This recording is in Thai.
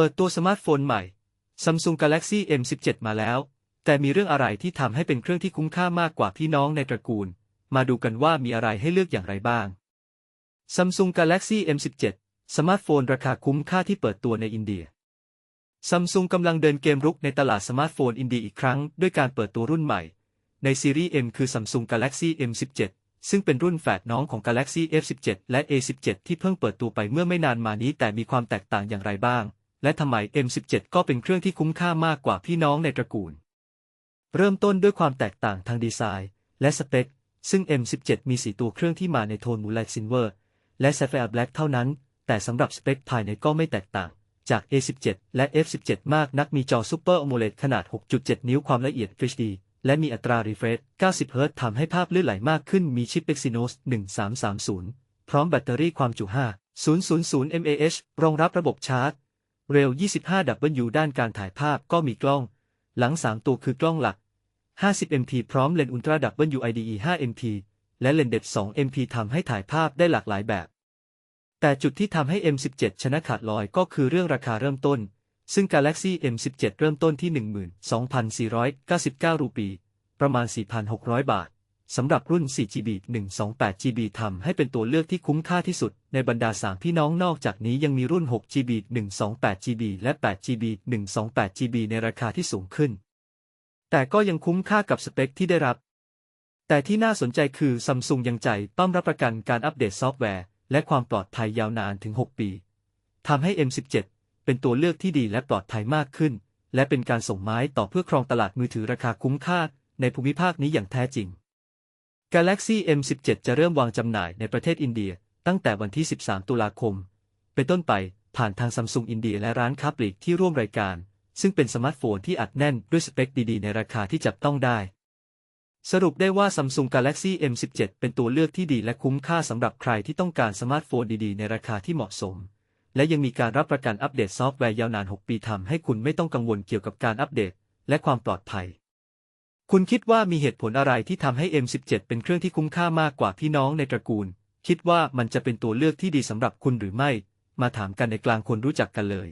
เปิดตัวสมาร์ทโฟนใหม่ Samsung Galaxy M17 มาแล้ว แต่มีเรื่องอะไรที่ทำให้เป็นเครื่องที่คุ้มค่ามากกว่าพี่น้องในตระกูล มาดูกันว่ามีอะไรให้เลือกอย่างไรบ้าง Samsung Galaxy M17 สมาร์ทโฟนราคาคุ้มค่าที่เปิดตัวในอินเดีย Samsung กำลังเดินเกมรุกในตลาดสมาร์ทโฟนอินเดียอีกครั้งด้วยการเปิดตัวรุ่นใหม่ ในซีรีส์ M คือ Samsung Galaxy M17 ซึ่งเป็นรุ่นแฝดน้องของ Galaxy F17 และ A17 ที่เพิ่งเปิดตัวไปเมื่อไม่นานมานี้แต่มีความแตกต่างอย่างไรบ้าง และทำไม M17 ก็เป็นเครื่องที่คุ้มค่ามากกว่าพี่น้องในตระกูล เริ่มต้นด้วยความแตกต่างทางดีไซน์ และสเปค ซึ่ง M17 มีสีตัวเครื่องที่มาในโทนมูล i ซินเวอร์ และ Sapphire Black เท่านั้น แต่สำหรับสเปคภายในก็ไม่แตกต่าง จาก A17 และ F17 มากนักมีจอ Super AMOLED ขนาด 6.7 นิ้วความละเอียด HD และมีอัตรา refresh 90 Hz ทำให้ภาพลื่นไหลมากขึ้นมีชิป Exynos 1330 พร้อมแบตเตอรี่ความจุ 5,000 mAh รองรับระบบชาร์จ เร็ว 25W ด้านการถ่ายภาพก็มีกล้อง หลัง 3 ตัวคือกล้องหลัก 50MP พร้อมเลนส์ Ultra WIDE 5MP และเลนส์เด็ด 2MP ทำให้ถ่ายภาพได้หลากหลายแบบ แต่จุดที่ทำให้ M17 ชนะขาดลอยก็คือเรื่องราคาเริ่มต้น ซึ่ง Galaxy M17 เริ่มต้นที่ 12,499 รูปี ประมาณ 4,600 บาท สำหรับรุ่น 4GB 128GB ทำให้เป็นตัวเลือกที่คุ้มค่าที่สุด ในบรรดา3พี่น้องนอกจากนี้ยังมีรุ่น 6GB 128GB และ 8GB 128GB ในราคาที่สูงขึ้น แต่ก็ยังคุ้มค่ากับสเปคที่ได้รับ แต่ที่น่าสนใจคือ Samsung ยังใจต้อมรับประกันการอัปเดตซอฟต์แวร์ และความปลอดภัยยาวนานถึง 6 ปีทำให้ M17 เป็นตัวเลือกที่ดีและปลอดภัยมากขึ้น และเป็นการส่งไม้ต่อเพื่อครองตลาดมือถือราคาคุ้มค่า ในภูมิภาคนี้อย่างแท้จริง Galaxy M17 จะเริ่มวางจำหน่ายในประเทศอินเดีย ตั้งแต่วันที่ 13 ตุลาคม เป็นต้นไปผ่านทางซัมซุงอินเดียและร้านค้าปลีกที่ร่วมรายการ ซึ่งเป็นสมาร์ทโฟนที่อัดแน่นด้วยสเปคดีๆ ในราคาที่จับต้องได้ สรุปได้ว่า Samsung Galaxy M17 เป็นตัวเลือกที่ดีและคุ้มค่าสำหรับใครที่ต้องการสมาร์ทโฟนดีๆ ในราคาที่เหมาะสม และยังมีการรับประกันอัปเดตซอฟต์แวร์ยาวนาน 6 ปีทำให้คุณไม่ต้องกังวลเกี่ยวกับการอัปเดต และความปลอดภัย คุณคิดว่ามีเหตุผลอะไรที่ทำให้ M17 เป็นเครื่องที่คุ้มค่ามากกว่าพี่น้องในตระกูล คิดว่ามันจะเป็นตัวเลือกที่ดีสำหรับคุณหรือไม่ มาถามกันในกลางคนรู้จักกันเลย